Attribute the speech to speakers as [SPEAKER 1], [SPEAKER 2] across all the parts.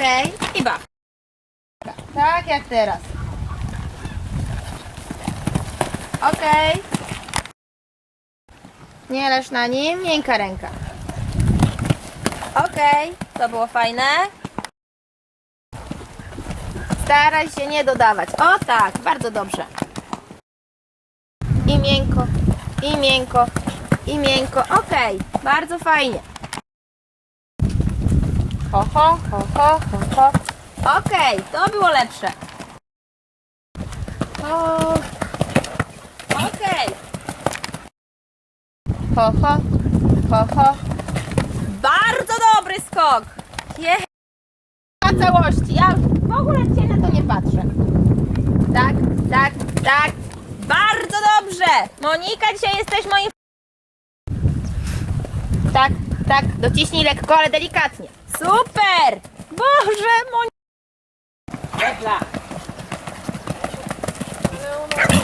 [SPEAKER 1] Okej. I baw. Tak jak teraz. Okej. Nie leż na nim, miękka ręka. Okej, to było fajne. Staraj się nie dodawać. O tak, bardzo dobrze. I miękko, i miękko, i miękko. Okej, bardzo fajnie. Ho, ho, ho, ho, ho, ho. Okej, to było lepsze. Ho. Okej. Ho, ho, ho, ho. Bardzo dobry skok. Je. Na całości. Ja w ogóle cię na to nie patrzę. Tak, tak, tak. Bardzo dobrze. Monika, dzisiaj jesteś moim... Tak, tak. Dociśnij lekko, ale delikatnie. Super. Boże. Dobra.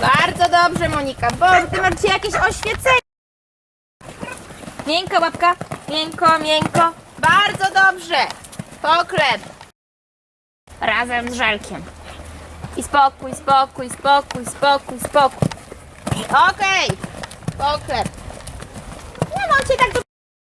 [SPEAKER 1] Bardzo dobrze, Monika. Boże, ty masz dzisiaj jakieś oświecenie. Miękko, łapka. Miękko, miękko. Bardzo dobrze. Poklep. Razem z żelkiem. I spokój, spokój, spokój, spokój, spokój. Okej. Poklep.